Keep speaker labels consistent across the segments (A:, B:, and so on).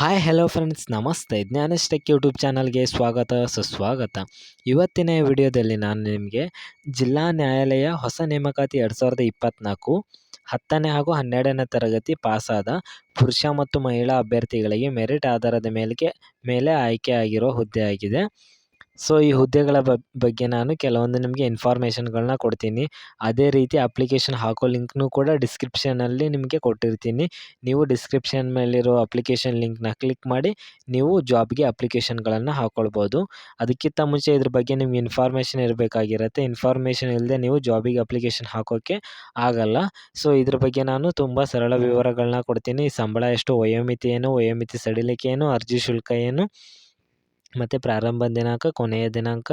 A: Hi hello friends ನಮಸ್ತೆ. Gyanesh tech YouTube ಚಾನಲ್ಗೆ ಸ್ವಾಗತ, ಸುಸ್ವಾಗತ. ಇವತ್ತಿನ ವಿಡಿಯೋದಲ್ಲಿ ನಾನು ನಿಮಗೆ ಜಿಲ್ಲಾ ನ್ಯಾಯಾಲಯ ಹೊಸ ನೇಮಕಾತಿ ಎರಡು ಸಾವಿರದ ಇಪ್ಪತ್ತ್ನಾಲ್ಕು ಹತ್ತನೇ ಹಾಗೂ ಹನ್ನೆರಡನೇ ತರಗತಿ ಪಾಸಾದ ಪುರುಷ ಮತ್ತು ಮಹಿಳಾ ಅಭ್ಯರ್ಥಿಗಳಿಗೆ ಮೆರಿಟ್ ಆಧಾರದ ಮೇಲೆ ಮೇಲೆ ಆಯ್ಕೆಯಾಗಿರೋ ಹುದ್ದೆ ಆಗಿದೆ. ಸೊ ಈ ಹುದ್ದೆಗಳ ಬಗ್ಗೆ ನಾನು ಕೆಲವೊಂದು ನಿಮಗೆ ಇನ್ಫಾರ್ಮೇಷನ್ಗಳನ್ನ ಕೊಡ್ತೀನಿ. ಅದೇ ರೀತಿ ಅಪ್ಲಿಕೇಶನ್ ಹಾಕೋ ಲಿಂಕ್ನು ಕೂಡ ಡಿಸ್ಕ್ರಿಪ್ಷನಲ್ಲಿ ನಿಮಗೆ ಕೊಟ್ಟಿರ್ತೀನಿ. ನೀವು ಡಿಸ್ಕ್ರಿಪ್ಷನ್ ಮೇಲಿರೋ ಅಪ್ಲಿಕೇಶನ್ ಲಿಂಕ್ನ ಕ್ಲಿಕ್ ಮಾಡಿ ನೀವು ಜಾಬ್ಗೆ ಅಪ್ಲಿಕೇಶನ್ಗಳನ್ನು ಹಾಕ್ಕೊಳ್ಬೋದು ಅದಕ್ಕಿಂತ ಮುಂಚೆ ಇದ್ರ ಬಗ್ಗೆ ನಿಮ್ಗೆ ಇನ್ಫಾರ್ಮೇಷನ್ ಇರಬೇಕಾಗಿರುತ್ತೆ. ಇನ್ಫಾರ್ಮೇಷನ್ ಇಲ್ಲದೆ ನೀವು ಜಾಬಿಗೆ ಅಪ್ಲಿಕೇಶನ್ ಹಾಕೋಕ್ಕೆ ಆಗಲ್ಲ. ಸೊ ಇದ್ರ ಬಗ್ಗೆ ನಾನು ತುಂಬ ಸರಳ ವಿವರಗಳನ್ನ ಕೊಡ್ತೀನಿ. ಸಂಬಳ ಎಷ್ಟು, ವಯೋಮಿತಿ ಏನು, ವಯೋಮಿತಿ ಸಡಿಲಿಕೆ ಏನು, ಅರ್ಜಿ ಶುಲ್ಕ ಏನು. ಮತ್ತು ಪ್ರಾರಂಭ ದಿನಾಂಕ, ಕೊನೆಯ ದಿನಾಂಕ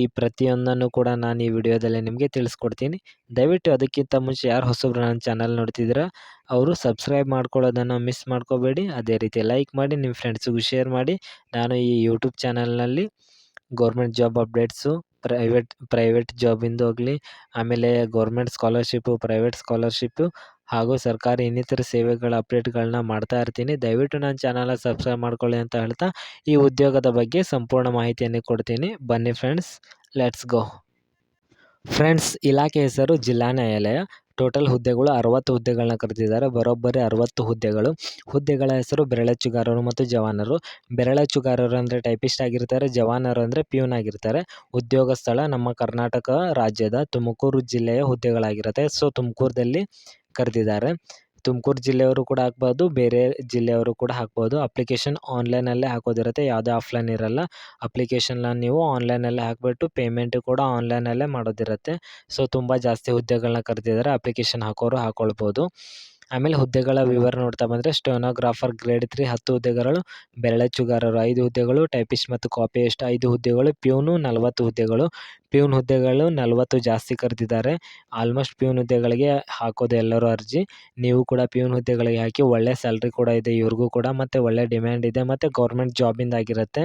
A: ಈ ಪ್ರತಿಯೊಂದನ್ನು ಕೂಡ ನಾನು ಈ ವಿಡಿಯೋದಲ್ಲಿ ನಿಮಗೆ ತಿಳಿಸ್ಕೊಡ್ತೀನಿ. ದಯವಿಟ್ಟು ಅದಕ್ಕಿಂತ ಮುಂಚೆ ಯಾರು ಹೊಸಬ್ರು ನನ್ನ ಚಾನಲ್ ನೋಡ್ತಿದ್ದೀರಾ, ಅವರು ಸಬ್ಸ್ಕ್ರೈಬ್ ಮಾಡ್ಕೊಳ್ಳೋದನ್ನು ಮಿಸ್ ಮಾಡ್ಕೋಬೇಡಿ. ಅದೇ ರೀತಿ ಲೈಕ್ ಮಾಡಿ, ನಿಮ್ಮ ಫ್ರೆಂಡ್ಸಿಗೂ ಶೇರ್ ಮಾಡಿ. ನಾನು ಈ ಯೂಟ್ಯೂಬ್ ಚಾನಲ್ನಲ್ಲಿ government job updates private private ಜಾಬಿಂದು ಆಗಲಿ ಆಮೇಲೆ ಗೌರ್ಮೆಂಟ್ ಸ್ಕಾಲರ್ಶಿಪ್ಪು ಪ್ರೈವೇಟ್ ಸ್ಕಾಲರ್ಶಿಪ್ಪು ಹಾಗೂ ಸರ್ಕಾರಿ ಇನ್ನಿತರ ಸೇವೆಗಳ ಅಪ್ಡೇಟ್ಗಳನ್ನ ಮಾಡ್ತಾ ಇರ್ತೀನಿ. ದಯವಿಟ್ಟು ನನ್ನ ಚಾನಲ ಸಬ್ಸ್ಕ್ರೈಬ್ ಮಾಡ್ಕೊಳ್ಳಿ ಅಂತ ಹೇಳ್ತಾ, ಈ ಉದ್ಯೋಗದ ಬಗ್ಗೆ ಸಂಪೂರ್ಣ ಮಾಹಿತಿಯನ್ನು ಕೊಡ್ತೀನಿ. ಬನ್ನಿ ಫ್ರೆಂಡ್ಸ್ ಲೆಟ್ಸ್ ಗೋ ಫ್ರೆಂಡ್ಸ್ ಇಲಾಖೆ ಹೆಸರು ಜಿಲ್ಲಾ ನ್ಯಾಯಾಲಯ. ಟೋಟಲ್ ಹುದ್ದೆಗಳು ಅರವತ್ತು ಹುದ್ದೆಗಳನ್ನ ಕರೆದಿದ್ದಾರೆ. ಬರೋಬ್ಬರಿ ಅರವತ್ತು ಹುದ್ದೆಗಳು. ಹುದ್ದೆಗಳ ಹೆಸರು ಬೆರಳಚ್ಚುಗಾರರು ಮತ್ತು ಜವಾನರು. ಬೆರಳಚ್ಚುಗಾರರು ಅಂದರೆ ಟೈಪಿಸ್ಟ್ ಆಗಿರ್ತಾರೆ, ಜವಾನರು ಅಂದರೆ ಪ್ಯೂನ್ ಆಗಿರ್ತಾರೆ. ಉದ್ಯೋಗ ಸ್ಥಳ ನಮ್ಮ ಕರ್ನಾಟಕ ರಾಜ್ಯದ ತುಮಕೂರು ಜಿಲ್ಲೆಯ ಹುದ್ದೆಗಳಾಗಿರುತ್ತೆ. ಸೊ, ತುಮಕೂರದಲ್ಲಿ ಕರೆದಿದ್ದಾರೆ. ತುಮಕೂರು ಜಿಲ್ಲೆಯವರು ಕೂಡ ಹಾಕ್ಬೋದು, ಬೇರೆ ಜಿಲ್ಲೆಯವರು ಕೂಡ ಹಾಕ್ಬೋದು. ಅಪ್ಲಿಕೇಶನ್ ಆನ್ಲೈನಲ್ಲೇ ಹಾಕೋದಿರುತ್ತೆ, ಯಾವುದೇ ಆಫ್ಲೈನ್ ಇರಲ್ಲ. ಅಪ್ಲಿಕೇಶನ್ನ ನೀವು ಆನ್ಲೈನಲ್ಲೇ ಹಾಕಿಬಿಟ್ಟು ಪೇಮೆಂಟು ಕೂಡ ಆನ್ಲೈನಲ್ಲೇ ಮಾಡೋದಿರುತ್ತೆ. ಸೊ ತುಂಬ ಜಾಸ್ತಿ ಹುದ್ದೆಗಳನ್ನ ಕರೆದಿದ್ದಾರೆ ಅಪ್ಲಿಕೇಶನ್ ಹಾಕೋರು ಹಾಕ್ಕೊಳ್ಬೋದು ಆಮೇಲೆ ಹುದ್ದೆಗಳ ವಿವರ ನೋಡ್ತಾ ಬಂದರೆ ಸ್ಟೆನೋಗ್ರಾಫರ್ ಗ್ರೇಡ್ ತ್ರೀ ಹತ್ತು ಹುದ್ದೆಗಳು ಬೆರಳಚ್ಚುಗಾರರು ಐದು ಹುದ್ದೆಗಳು ಟೈಪಿಸ್ಟ್ ಮತ್ತು ಕಾಪಿಯಿಸ್ಟ್ ಐದು ಹುದ್ದೆಗಳು ಪ್ಯೂನು ನಲವತ್ತು ಹುದ್ದೆಗಳು. ಪ್ಯೂನ್ ಹುದ್ದೆಗಳು ನಲವತ್ತು ಜಾಸ್ತಿ ಕರೆದಿದ್ದಾರೆ. ಆಲ್ಮೋಸ್ಟ್ ಪ್ಯೂನ್ ಹುದ್ದೆಗಳಿಗೆ ಹಾಕೋದು ಎಲ್ಲರೂ ಅರ್ಜಿ. ನೀವು ಕೂಡ ಪ್ಯೂನ್ ಹುದ್ದೆಗಳಿಗೆ ಹಾಕಿ ಒಳ್ಳೆ ಸ್ಯಾಲ್ರಿ ಕೂಡ ಇದೆ ಇವ್ರಿಗೂ ಕೂಡ ಮತ್ತು ಒಳ್ಳೆ ಡಿಮ್ಯಾಂಡ್ ಇದೆ ಮತ್ತು ಗೌರ್ಮೆಂಟ್ ಜಾಬಿಂದಾಗಿರುತ್ತೆ.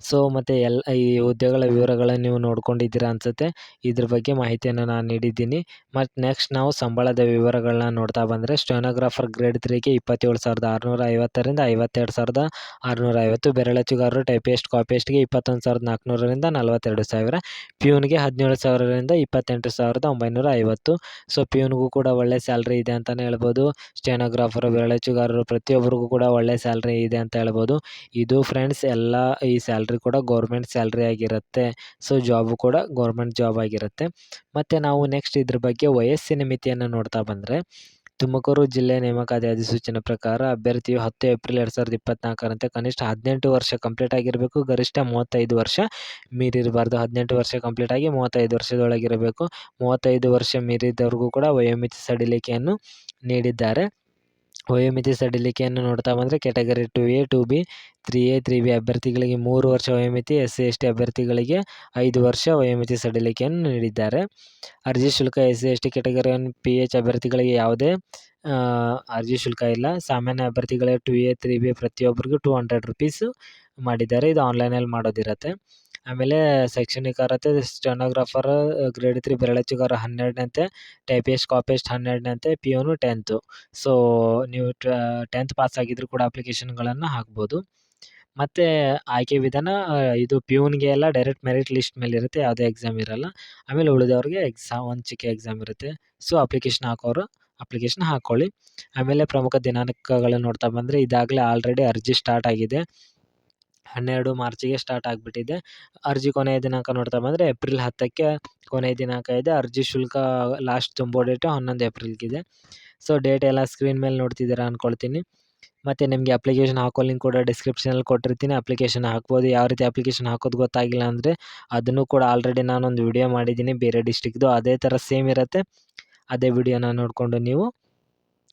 A: ಸೊ ಮತ್ತು ಎಲ್ಲ ಈ ಹುದ್ದೆಗಳ ವಿವರಗಳನ್ನು ನೀವು ನೋಡ್ಕೊಂಡಿದ್ದೀರಾ ಅನಿಸುತ್ತೆ. ಇದ್ರ ಬಗ್ಗೆ ಮಾಹಿತಿಯನ್ನು ನಾನು ನೀಡಿದ್ದೀನಿ. ಮತ್ತು ನೆಕ್ಸ್ಟ್ ನಾವು ಸಂಬಳದ ವಿವರಗಳನ್ನ ನೋಡ್ತಾ ಬಂದರೆ ಸ್ಟೆನೋಗ್ರಾಫರ್ ಗ್ರೇಡ್ ತ್ರೀಗೆ ಇಪ್ಪತ್ತೇಳು ಸಾವಿರದ ಆರುನೂರ ಐವತ್ತರಿಂದ ಐವತ್ತೆರಡು ಸಾವಿರದ ಆರುನೂರ ಐವತ್ತು ಬೆರಳಚ್ಚುಗಾರರು ಟೈಪಿಸ್ಟ್ ಕಾಪಿಸ್ಟ್ಗೆ ಇಪ್ಪತ್ತೊಂದು ಸಾವಿರದ ನಾಲ್ಕುನೂರರಿಂದ ನಲವತ್ತೆರಡು ಸಾವಿರ ಪ್ಯೂನ್ಗೆ ಹದಿನೇಳು ಸಾವಿರದಿಂದ ಇಪ್ಪತ್ತೆಂಟು ಸಾವಿರದ ಒಂಬೈನೂರ ಐವತ್ತು. ಸೊ ಪ್ಯೂನ್ಗೂ ಕೂಡ ಒಳ್ಳೆ ಸ್ಯಾಲ್ರಿ ಇದೆ ಅಂತಲೇ ಹೇಳ್ಬೋದು. ಸ್ಟೆನೋಗ್ರಾಫರು ಬೆರಳಚ್ಚುಗಾರರು ಪ್ರತಿಯೊಬ್ಬರಿಗೂ ಕೂಡ ಒಳ್ಳೆ ಸ್ಯಾಲ್ರಿ ಇದೆ ಅಂತ ಹೇಳ್ಬೋದು. ಇದು ಫ್ರೆಂಡ್ಸ್ ಎಲ್ಲ ಈ ಸ್ಯಾಲ್ರಿ ಸ್ಯಾಲ್ರಿ ಕೂಡ ಗೌರ್ಮೆಂಟ್ ಸ್ಯಾಲ್ರಿ ಆಗಿರುತ್ತೆ. ಸೊ ಜಾಬು ಕೂಡ ಗೌರ್ಮೆಂಟ್ ಜಾಬ್ ಆಗಿರುತ್ತೆ. ಮತ್ತು ನಾವು ನೆಕ್ಸ್ಟ್ ಇದ್ರ ಬಗ್ಗೆ ವಯಸ್ಸಿನ ಮಿತಿಯನ್ನು ನೋಡ್ತಾ ಬಂದರೆ, ತುಮಕೂರು ಜಿಲ್ಲೆ ನೇಮಕಾತಿ ಅಧಿಸೂಚನೆ ಪ್ರಕಾರ ಅಭ್ಯರ್ಥಿಯು ಹತ್ತು ಏಪ್ರಿಲ್ ಎರಡು ಸಾವಿರದ ಇಪ್ಪತ್ತ್ನಾಲ್ಕರಂತೆ ಕನಿಷ್ಠ ಹದಿನೆಂಟು ವರ್ಷ ಕಂಪ್ಲೀಟ್ ಆಗಿರಬೇಕು. ಗರಿಷ್ಠ ಮೂವತ್ತೈದು ವರ್ಷ ಮೀರಿರಬಾರ್ದು. ಹದಿನೆಂಟು ವರ್ಷ ಕಂಪ್ಲೀಟ್ ಆಗಿ ಮೂವತ್ತೈದು ವರ್ಷದೊಳಗಿರಬೇಕು. ಮೂವತ್ತೈದು ವರ್ಷ ಮೀರಿದವ್ರಿಗೂ ಕೂಡ ವಯೋಮಿತಿ ಸಡಿಲಿಕೆಯನ್ನು ನೀಡಿದ್ದಾರೆ. ವಯೋಮಿತಿ ಸಡಿಲಿಕೆಯನ್ನು ನೋಡ್ತಾ ಬಂದರೆ category two A two B three A three B ಅಭ್ಯರ್ಥಿಗಳಿಗೆ ಮೂರು ವರ್ಷ ವಯೋಮಿತಿ ಎಸ್ ಸಿ ಎಸ್ ಟಿ ಅಭ್ಯರ್ಥಿಗಳಿಗೆ ಐದು ವರ್ಷ ವಯೋಮಿತಿ ಸಡಿಲಿಕೆಯನ್ನು ನೀಡಿದ್ದಾರೆ. ಅರ್ಜಿ ಶುಲ್ಕ S C S T category one P H ಅಭ್ಯರ್ಥಿಗಳಿಗೆ ಯಾವುದೇ ಅರ್ಜಿ ಶುಲ್ಕ ಇಲ್ಲ. ಸಾಮಾನ್ಯ ಅಭ್ಯರ್ಥಿಗಳಿಗೆ ಟು ಎ ತ್ರೀ ಬಿ ಪ್ರತಿಯೊಬ್ಬರಿಗೂ ಟು ಹಂಡ್ರೆಡ್ ರುಪೀಸು ಮಾಡಿದ್ದಾರೆ. ಇದು ಆನ್ಲೈನಲ್ಲಿ ಮಾಡೋದಿರುತ್ತೆ. ಆಮೇಲೆ ಶೈಕ್ಷಣಿಕ ಅರ್ಹತೆ ಸ್ಟೆನೋಗ್ರಾಫರ್ ಗ್ರೇಡ್ ತ್ರೀ ಬೆರಳಚ್ಚುಗಾರ ಹನ್ನೆರಡನಂತೆ ಟೈಪಿಸ್ಟ್ ಕಾಪಿಸ್ಟ್ ಹನ್ನೆರಡನಂತೆ ಪಿ ಯುನು ಟೆಂತು ಸೊ ನೀವು ಟೆಂತ್ ಪಾಸ್ ಆಗಿದ್ರು ಕೂಡ ಅಪ್ಲಿಕೇಶನ್ಗಳನ್ನು ಹಾಕ್ಬೋದು. ಮತ್ತು ಆಯ್ಕೆ ವಿಧಾನ, ಇದು ಪಿ ಯುನ್ಗೆ ಎಲ್ಲ ಡೈರೆಕ್ಟ್ ಮೆರಿಟ್ ಲಿಸ್ಟ್ ಮೇಲೆ ಇರುತ್ತೆ, ಯಾವುದೇ ಎಕ್ಸಾಮ್ ಇರಲ್ಲ. ಆಮೇಲೆ ಉಳಿದವ್ರಿಗೆ ಎಕ್ಸಾಮ್ ಒಂದು ಚಿಕ್ಕ ಎಕ್ಸಾಮ್ ಇರುತ್ತೆ. ಸೊ ಅಪ್ಲಿಕೇಶನ್ ಹಾಕೋರು ಅಪ್ಲಿಕೇಶನ್ ಹಾಕ್ಕೊಳ್ಳಿ ಆಮೇಲೆ ಪ್ರಮುಖ ದಿನಾಂಕಗಳನ್ನು ನೋಡ್ತಾ ಬಂದರೆ ಇದಾಗಲೇ ಆಲ್ರೆಡಿ ಅರ್ಜಿ ಸ್ಟಾರ್ಟ್ ಆಗಿದೆ. ಹನ್ನೆರಡು ಮಾರ್ಚಿಗೆ ಸ್ಟಾರ್ಟ್ ಆಗಿಬಿಟ್ಟಿದೆ. ಅರ್ಜಿ ಕೊನೆಯ ದಿನಾಂಕ ನೋಡ್ತಾ ಬಂದರೆ ಏಪ್ರಿಲ್ ಹತ್ತಕ್ಕೆ ಕೊನೆಯ ದಿನಾಂಕ ಇದೆ. ಅರ್ಜಿ ಶುಲ್ಕ ಲಾಸ್ಟ್ ತುಂಬೋ ಡೇಟು ಹನ್ನೊಂದು ಏಪ್ರಿಲ್ಗಿದೆ. ಸೊ ಡೇಟ್ ಎಲ್ಲ ಸ್ಕ್ರೀನ್ ಮೇಲೆ ನೋಡ್ತಿದ್ದೀರಾ ಅಂದ್ಕೊಳ್ತೀನಿ ಮತ್ತು ನಿಮಗೆ ಅಪ್ಲಿಕೇಶನ್ ಹಾಕೋ ಲಿಂಕ್ ಕೂಡ ಡಿಸ್ಕ್ರಿಪ್ಷನಲ್ಲಿ ಕೊಟ್ಟಿರ್ತೀನಿ. ಅಪ್ಲಿಕೇಶನ್ ಹಾಕ್ಬೋದು, ಯಾವ ರೀತಿ ಅಪ್ಲಿಕೇಶನ್ ಹಾಕೋದು ಗೊತ್ತಾಗಿಲ್ಲ ಅಂದರೆ ಅದನ್ನು ಕೂಡ ಆಲ್ರೆಡಿ ನಾನೊಂದು ವಿಡಿಯೋ ಮಾಡಿದ್ದೀನಿ. ಬೇರೆ ಡಿಸ್ಟಿಕ್ದು ಅದೇ ಥರ ಸೇಮ್ ಇರುತ್ತೆ. ಅದೇ ವಿಡಿಯೋನ ನೋಡಿಕೊಂಡು ನೀವು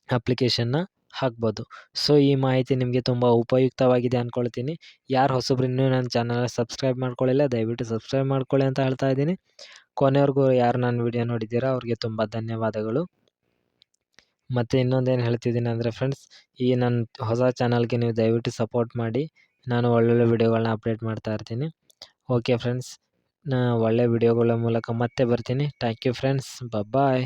A: ಅಪ್ಲಿಕೇಶನ್ನ ಹಾಕ್ಬೋದು. ಸೊ, ಈ ಮಾಹಿತಿ ನಿಮಗೆ ತುಂಬ ಉಪಯುಕ್ತವಾಗಿದೆ ಅಂದ್ಕೊಳ್ತೀನಿ ಯಾರು ಹೊಸಬ್ರು ಇನ್ನೂ ನನ್ನ ಚಾನಲ್ ಸಬ್ಸ್ಕ್ರೈಬ್ ಮಾಡ್ಕೊಳ್ಳಿಲ್ಲ ದಯವಿಟ್ಟು ಸಬ್ಸ್ಕ್ರೈಬ್ ಮಾಡ್ಕೊಳ್ಳಿ ಅಂತ ಹೇಳ್ತಾ ಇದ್ದೀನಿ. ಕೊನೆವರೆಗೂ ಯಾರು ನನ್ನ ವಿಡಿಯೋ ನೋಡಿದ್ದೀರಾ ಅವ್ರಿಗೆ ತುಂಬ ಧನ್ಯವಾದಗಳು. ಮತ್ತು ಇನ್ನೊಂದೇನು ಹೇಳ್ತಿದ್ದೀನಿ ಅಂದರೆ ಫ್ರೆಂಡ್ಸ್ ಈ ನನ್ನ ಹೊಸ ಚಾನಲ್ಗೆ ನೀವು ದಯವಿಟ್ಟು ಸಪೋರ್ಟ್ ಮಾಡಿ. ನಾನು ಒಳ್ಳೊಳ್ಳೆ ವಿಡಿಯೋಗಳನ್ನ ಅಪ್ಡೇಟ್ ಮಾಡ್ತಾ ಇರ್ತೀನಿ. ಓಕೆ ಫ್ರೆಂಡ್ಸ್ ನಾ ಒಳ್ಳೆ ವಿಡಿಯೋಗಳ ಮೂಲಕ ಮತ್ತೆ ಬರ್ತೀನಿ. Thank you friends bye